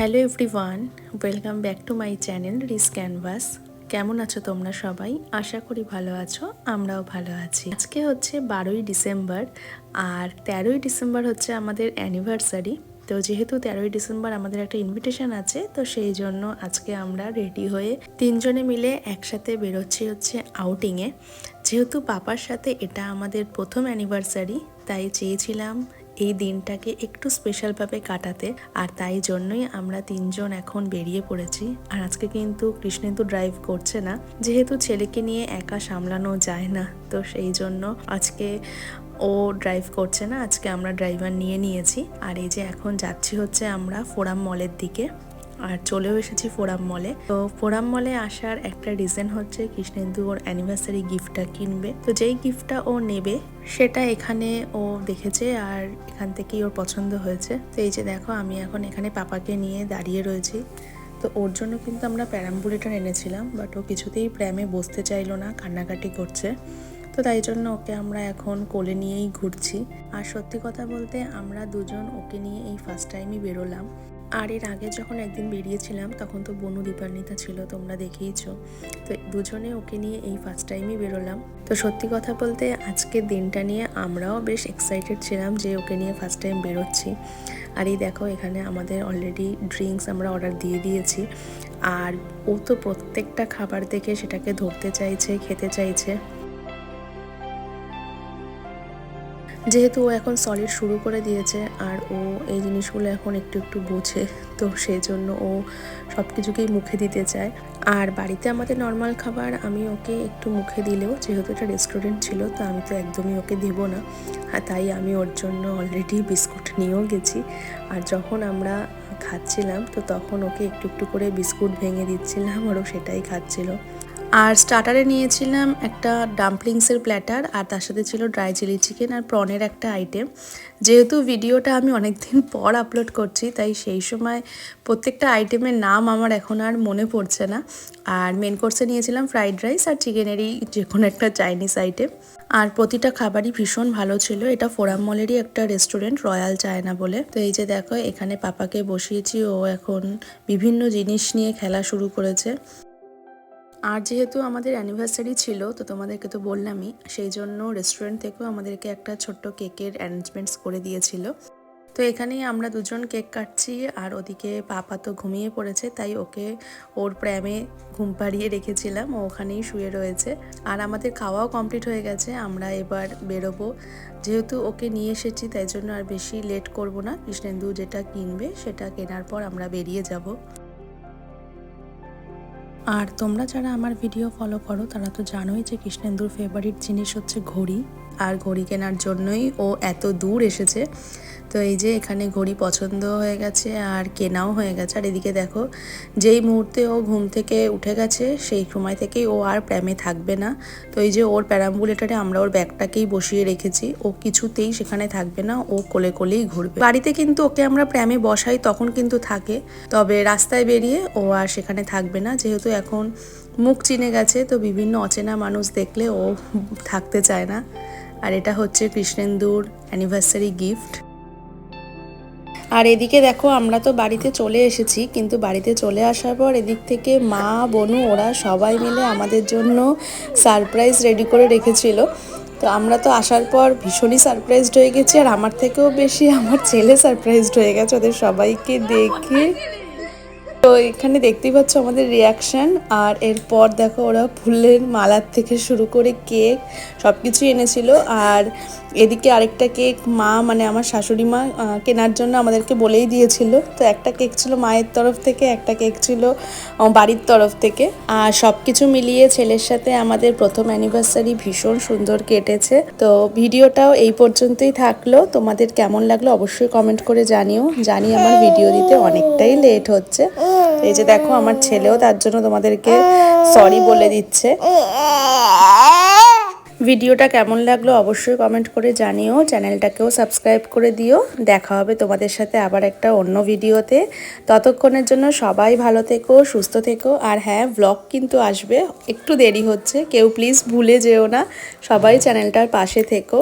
Hello everyone, welcome back to my channel Rish canvas. কেমন আছো তোমরা সবাই? আশা করি ভালো আছো, আমরাও ভালো আছি। আজকে হচ্ছে বারোই ডিসেম্বর, আর তেরোই ডিসেম্বর হচ্ছে আমাদের অ্যানিভার্সারি। তো যেহেতু তেরোই ডিসেম্বর আমাদের একটা ইনভিটেশন আছে, তো সেই জন্য আজকে আমরা রেডি হয়ে তিনজনে মিলে একসাথে বেরোচ্ছি হচ্ছে আউটিংয়ে যেহেতু পাপার সাথে এটা আমাদের প্রথম অ্যানিভার্সারি, তাই চেয়েছিলাম এই দিনটাকে একটু স্পেশালভাবে কাটাতে, আর তাই জন্যই আমরা তিনজন এখন বেরিয়ে পড়েছি। আর আজকে কিন্তু কৃষ্ণে তো ড্রাইভ করছে না, যেহেতু ছেলেকে নিয়ে একা সামলানো যায় না, তো সেই জন্য আজকে ও ড্রাইভ করছে না, আজকে আমরা ড্রাইভার নিয়ে নিয়েছি। আর এই যে এখন যাচ্ছি হচ্ছে আমরা ফোরাম মলের দিকে। আর চলেও এসেছি ফোরাম মলে। তো ফোরাম মলে আসার একটা রিজন হচ্ছে কৃষ্ণেন্দু ওর অ্যানিভার্সারি গিফটটা কিনবে। তো যেই গিফটটা ও নেবে, সেটা এখানে ও দেখেছে আর এখান থেকেই ওর পছন্দ হয়েছে। তো এই যে দেখো, আমি এখন এখানে পাপাকে নিয়ে দাঁড়িয়ে রয়েছি। তো ওর জন্য কিন্তু আমরা প্যারাম্বুলেটার এনেছিলাম বাট ও কিছুতেই প্র্যামে বসতে চাইলো না, কান্নাকাটি করছে। তো তাই জন্য ওকে আমরা এখন কোলে নিয়েই ঘুরছি। আর সত্যি কথা বলতে আমরা দুজন ওকে নিয়ে এই ফার্স্ট টাইমই বেরোলাম। আর এর আগে যখন একদিন বেরিয়েছিলাম, তখন তো বনু দীপান্বিতা ছিল, তোমরা দেখেইছ। তো দুজনে ওকে নিয়ে এই ফার্স্ট টাইমই বেরোলাম। তো সত্যি কথা বলতে আজকের দিনটা নিয়ে আমরাও বেশ এক্সাইটেড ছিলাম যে ওকে নিয়ে ফার্স্ট টাইম বেরোচ্ছি। আর এই দেখো, এখানে আমাদের অলরেডি ড্রিঙ্কস আমরা অর্ডার দিয়ে দিয়েছি। আর ও তো প্রত্যেকটা খাবার দেখে সেটাকে ধরতে চাইছে, খেতে চাইছে। যেহেতু ও এখন সলিড শুরু করে দিয়েছে আর ও এই জিনিসগুলো এখন একটু একটু বোঝে, তো সেই জন্য ও সব কিছুকেই মুখে দিতে চায়। আর বাড়িতে আমাদের নর্মাল খাবার আমি ওকে একটু মুখে দিলেও, যেহেতু এটা রেস্টুরেন্ট ছিল, তো আমি তো একদমই ওকে দেবো না। আর তাই আমি ওর জন্য অলরেডি বিস্কুট নিয়েও গেছি। আর যখন আমরা খাচ্ছিলাম, তো তখন ওকে একটু একটু করে বিস্কুট ভেঙে দিচ্ছিলাম, আর ও সেটাই খাচ্ছিল। আর স্টার্টারে নিয়েছিলাম একটা ডাম্পলিংসের প্ল্যাটার, আর তার সাথে ছিল ড্রাই চিলি চিকেন আর প্রনের একটা আইটেম। যেহেতু ভিডিওটা আমি অনেক দিন পর আপলোড করছি, তাই সেই সময় প্রত্যেকটা আইটেমের নাম আমার এখন আর মনে পড়ছে না। আর মেন কোর্সে নিয়েছিলাম ফ্রাইড রাইস আর চিকেনেরই যে কোনো একটা চাইনিজ আইটেম আর প্রতিটা খাবারই ভীষণ ভালো ছিল। এটা ফোরাম মলেরই একটা রেস্টুরেন্ট রয়্যাল চায়না বলে। তো এই যে দেখো, এখানে পাপাকে বসিয়েছি, ও এখন বিভিন্ন জিনিস নিয়ে খেলা শুরু করেছে। আর যেহেতু আমাদের অ্যানিভার্সারি ছিল, তো তোমাদেরকে তো বললামই, সেই জন্য রেস্টুরেন্ট থেকেও আমাদেরকে একটা ছোট্ট কেকের অ্যারেঞ্জমেন্টস করে দিয়েছিল। তো এখানেই আমরা দুজন কেক কাটছি, আর ওদিকে পাপা তো ঘুমিয়ে পড়েছে, তাই ওকে ওর প্র্যামে ঘুম পাড়িয়ে রেখেছিলাম, ও ওখানেই শুয়ে রয়েছে। আর আমাদের খাওয়াও কমপ্লিট হয়ে গেছে, আমরা এবার বেরোবো। যেহেতু ওকে নিয়ে এসেছি, তাই জন্য আর বেশি লেট করব না। কৃষ্ণেন্দু যেটা কিনবে, সেটা কেনার পর আমরা বেরিয়ে যাব। আর তোমরা যারা আমার ভিডিও ফলো করো, তারা তো জানোই যে কৃষ্ণেন্দুর ফেভারিট জিনিস হচ্ছে ঘড়ি। আর ঘড়ি কেনার জন্যই ও এত দূর এসেছে। তো এই যে এখানে ঘড়ি পছন্দ হয়ে গেছে আর কেনাও হয়ে গেছে। আর এদিকে দেখো, যেই মুহূর্তে ও ঘুম থেকে উঠে গেছে, সেই সময় থেকেই ও আর প্র্যামে থাকবে না। তো এই যে ওর প্যারাম্বুলেটারে আমরা ওর ব্যাগটাকেই বসিয়ে রেখেছি। ও কিছুতেই সেখানে থাকবে না, ও কোলে কোলেই ঘুরবে। বাড়িতে কিন্তু ওকে আমরা প্র্যামে বসাই, তখন কিন্তু থাকে। তবে রাস্তায় বেরিয়ে ও আর সেখানে থাকবে না। যেহেতু এখন মুখ চিনে গেছে, তো বিভিন্ন অচেনা মানুষ দেখলে ও থাকতে চায় না। আর এটা হচ্ছে কৃষ্ণেন্দুর অ্যানিভার্সারি গিফট আর এদিকে দেখো, আমরা তো বাড়িতে চলে এসেছি, কিন্তু বাড়িতে চলে আসার পর এদিক থেকে মা, বনু, ওরা সবাই মিলে আমাদের জন্য সারপ্রাইজ রেডি করে রেখেছিল। তো আমরা তো আসার পর ভীষণই সারপ্রাইজড হয়ে গেছি, আর আমার থেকেও বেশি আমার ছেলে সারপ্রাইজড হয়ে গেছে, ওদের সবাইকে দেখে। তো এখানে দেখতেই পাচ্ছ আমাদের রিয়াকশান আর এরপর দেখো ওরা ফুলের মালার থেকে শুরু করে কেক সব কিছুই এনেছিল, আর এদিকে আরেকটা কেক মা মানে আমার শাশুড়ি মা কেনার জন্য আমাদেরকে বলেই দিয়েছিল। তো একটা কেক ছিল মায়ের তরফ থেকে, একটা কেক ছিল বাড়ির তরফ থেকে। আর সব কিছু মিলিয়ে ছেলের সাথে আমাদের প্রথম অ্যানিভার্সারি ভীষণ সুন্দর কেটেছে। তো ভিডিওটাও এই পর্যন্তই থাকল। তোমাদের কেমন লাগল অবশ্যই কমেন্ট করে জানিও। জানি আমার ভিডিও দিতে অনেকটাই লেট হচ্ছে। এই যে দেখো, আমার ছেলেও তার জন্য তোমাদেরকে সরি বলে দিচ্ছে। ভিডিওটা কেমন লাগল অবশ্যই কমেন্ট করে জানিও। চ্যানেলটাকেও সাবস্ক্রাইব করে দিও। দেখা হবে তোমাদের সাথে আবার একটা অন্য ভিডিওতে। ততক্ষণের জন্য সবাই ভালো থেকো, সুস্থ থেকো। আর হ্যাঁ ব্লগ কিন্তু আসবে। একটু দেরি হচ্ছে। কেউ প্লিজ ভুলে যেও না। সবাই চ্যানেলটার পাশে থেকো।